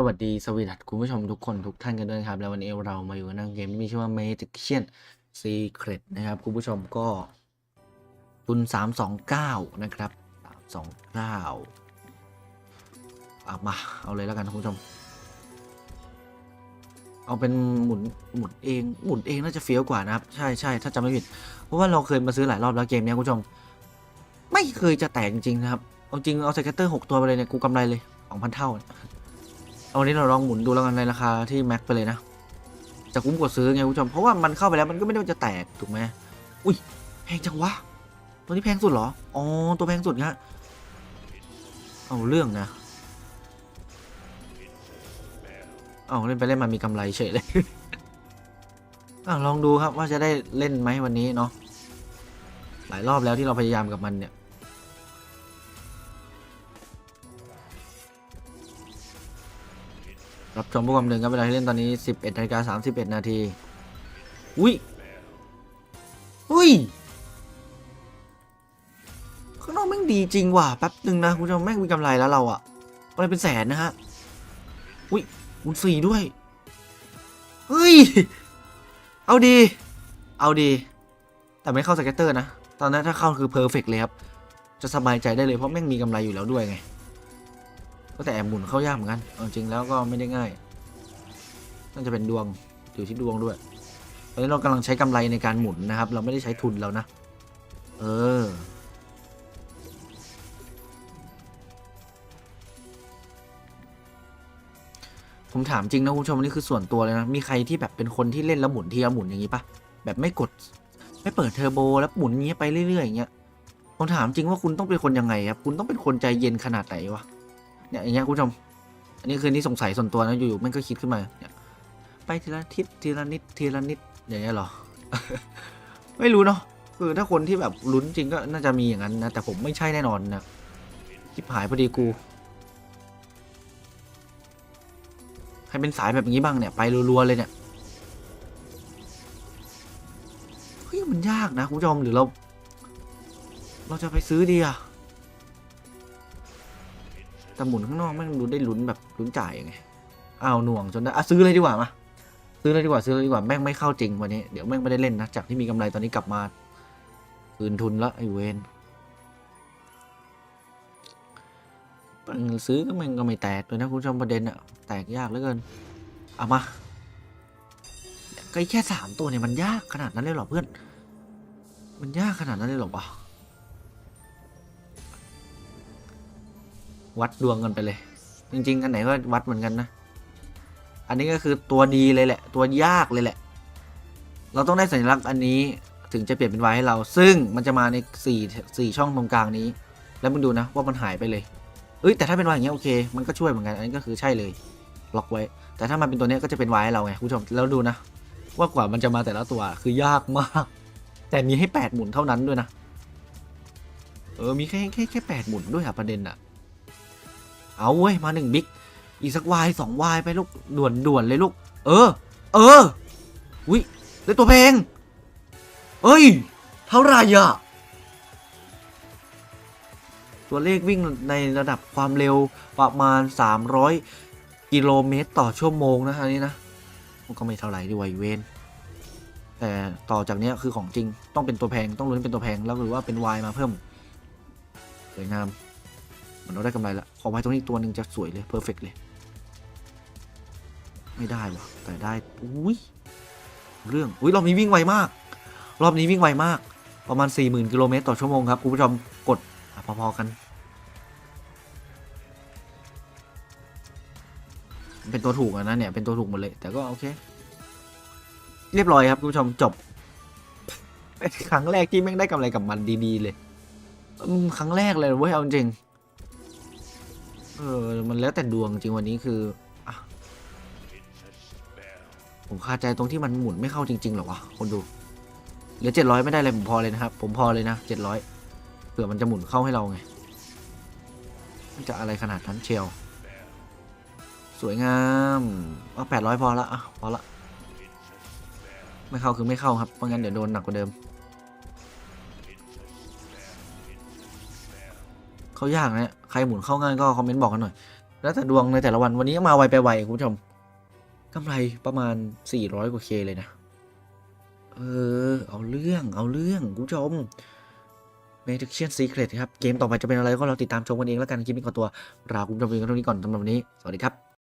สวัสดีสวัสดีคุณผู้ชมทุกคนทุกท่านกันด้วยครับ แล้ววันนี้เรามาอยู่ในเกมที่มีชื่อว่า Magician Secret นะครับ คุณผู้ชมก็ทุน 329 นะครับ 329อะมา เอาเลยแล้วกันคุณผู้ชม เอาเป็นหมุนหมุนเองหมุนเองน่าจะเฟี้ยวกว่านะครับ ใช่ใช่ถ้าจำไม่ผิด เพราะว่าเราเคยมาซื้อหลายรอบแล้วเกมนี้คุณผู้ชม ไม่เคยจะแตกจริงๆนะครับ เอาจริงเอาสเก็ตเตอร์ 6 ตัวไปเลยเนี่ยกูกำไรเลย2,000เท่า เอาันนี้เราลองหมุนดูแล้วกันในราคาที่แม็กไปเลยนะ จะคุ้มกว่าซื้อไงคุณผู้ชม เพราะว่ามันเข้าไปแล้วมันก็ไม่ได้จะแตกถูกไหมอุ้ยแพงจังวะ ตัวนี้แพงสุดเหรอ อ๋อ ตัวแพงสุดฮะเอาเรื่องนะ เอาเล่นไปเล่นมามีกำไรเฉยเลยอลองดูครับว่าจะได้เล่นไหมวันนี้เนาะ หลายรอบแล้วที่เราพยายามกับมันเนี่ย รับชมผู้กำเนิดครับเวลาที่เล่นตอนนี้11นาฬิกา31นาทีอุ้ยอุ้ยข้างนอกแม่งดีจริงว่ะแป๊บหนึ่งนะคุณผู้ชมแม่งมีกำไรแล้วเราอะอะไรเป็นแสนนะฮะอุ้ยคุณสี่ด้วยเฮ้ยเอาดี เอาดี แต่ไม่เข้าสเก็ตเตอร์นะ ตอนนั้นถ้าเข้าคือเพอร์เฟกเลยครับ จะสบายใจได้เลยเพราะแม่งมีกำไรอยู่แล้วด้วยไง ก็แต่แอบหมุนเข้ายากเหมือนกันจริงแล้วก็ไม่ได้ง่ายน่าจะเป็นดวงอยู่ที่ดวงด้วยตอนนี้เรากำลังใช้กำไรในการหมุนนะครับ เราไม่ได้ใช้ทุนแล้วนะ เออผมถามจริงนะคุณผู้ชมนนี่คือส่วนตัวเลยนะ มีใครที่แบบเป็นคนที่เล่นแล้วหมุนทีละหมุนอย่างนี้ปะแบบไม่กด ไม่เปิดเทอร์โบแล้วหมุนอย่างนี้ไปเรื่อยๆอย่างเงี้ยผมถามจริงว่าคุณต้องเป็นคนยังไงครับ คุณต้องเป็นคนใจเย็นขนาดไหนวะ เนี่ยอย่างเงี้ยคุณผู้ชม อันนี้คือนี่สงสัยส่วนตัวนะอยู่ๆมันก็คิดขึ้นมาเนี่ยไปทีละทิศทีละนิดทีละนิดอย่างเงี้ยหรอ ไม่รู้เนาะคือถ้าคนที่แบบลุ้นจริงก็น่าจะมีอย่างนั้นนะแต่ผมไม่ใช่แน่นอนนะชิบหายพอดีกูใครเป็นสายแบบนี้บ้างเนี่ยไปรัวๆเลยเนี่ยเฮ้ยมันยากนะคุณผู้ชมหรือเรา เราจะไปซื้อดีอะ แต่หมุนข้างนอกแม่งดูได้ลุ้นแบบลุ้นจ่ายยังไงอ้าหน่วงจนได้อะซื้อเลยดีกว่ามาซื้อเลยดีกว่าซื้อเลยดีกว่าแม่งไม่เข้าจริงวันนี้เดี๋ยวแม่งไม่ได้เล่นนะจากที่มีกำไรตอนนี้กลับมาคืนทุนละไอเวนซื้อก็แม่งก็ไม่แตกเลยนะคุณผู้ชมประเด็นอะแตกยากเหลือเกินเอามาก็แค่สามตัวเนี่ยมันยากขนาดนั้นเลยเหรอเพื่อน มันยากขนาดนั้นเลยเหรอวะ วัดดวงกันไปเลย จริง ๆ อันไหนก็วัดเหมือนกันนะ อันนี้ก็คือตัวดีเลยแหละ ตัวยากเลยแหละ เราต้องได้สัญลักษณ์อันนี้ถึงจะเปลี่ยนเป็น Y ให้เรา ซึ่งมันจะมาใน4 4ช่องตรงกลางนี้ แล้วมึงดูนะว่ามันหายไปเลย เอ้ยแต่ถ้าเป็น Y อย่างเงี้ยโอเค มันก็ช่วยเหมือนกัน อันนี้ก็คือใช่เลยล็อกไว้ แต่ถ้ามันเป็นตัวเนี้ยก็จะเป็น Y ให้เราไงคุณผู้ชม แล้วดูนะ ว่ากว่ามันจะมาแต่ละตัวคือยากมาก แต่มีให้ 8 หมุนเท่านั้นด้วยนะ เออ มีแค่แค่แค่แปดหมุนด้วยอะประเด็นอะ เอาเว้ยมาหนึ่งบิ๊กอีกสักวายสองวายไปลูกด่วนด่วนเลยลูก เออ เอออุ้ยได้ตัวเพลงเอ้ย เท่าไหร่อะตัวเลขวิ่งในระดับความเร็วประมาณ 300 กิโลเมตรต่อชั่วโมงนะอันนี้นะมันก็ไม่เท่าไหร่ด้วยเวนแต่ต่อจากนี้คือของจริงต้องเป็นตัวแพงต้องลุ้นเป็นตัวแพงแล้วหรือว่าเป็นวายมาเพิ่มสวยงาม มันเราได้กำไรละขอไว้ตรงนี้ตัวหนึ่งจะสวยเลยเพอร์เฟกเลย ไม่ได้วะแต่ได้อุ้ยเรื่องอุ้ยรอบนี้วิ่งไวมาก รอบนี้วิ่งไวมาก ประมาณ 40,000กิโลเมตรต่อชั่วโมงครับคุณผู้ชมกดอพอๆกัน เป็นตัวถูกนะเนี่ยเป็นตัวถูกหมดเลย แต่ก็โอเค เรียบร้อยครับคุณผู้ชมจบเป็นครั้งแรกที่แม่งได้กำไรกับมันดีๆเลยครั้งแรกเลยเว้ยเอาจริง เออ มันแล้วแต่ดวงจริงวันนี้คืออะผมคาใจตรงที่มันหมุนไม่เข้าจริงๆหรอวะคนดูเหลือเจ็ดร้อยไม่ได้เลยผมพอเลยนะครับ ผมพอเลยนะเจ็ดร้อยเผื่อมันจะหมุนเข้าให้เราไงมันจะอะไรขนาดนั้นเชียว สวยงามเอาแปดร้อยพอละอะพอละ ไม่เข้าคือไม่เข้าครับเพราะงั้นเดี๋ยวโดนหนักกว่าเดิม เขายากนะใครหมุนเข้าง่ายก็คอมเมนต์บอกกันหน่อย แล้วแต่ดวงในแต่ละวันวันนี้มาไวไปไวคุณผู้ชมกำไรประมาณ 400 กว่าเคเลยนะ เออ เอาเรื่องเอาเรื่องคุณผู้ชม Magician Secret ครับ เกมต่อไปจะเป็นอะไรก็เราติดตามชมกันเองแล้วกันคลิปนี้ขอตัวลาคุณผู้ชมไปกันเท่านี้ก่อนสำหรับวันนี้ สวัสดีครับ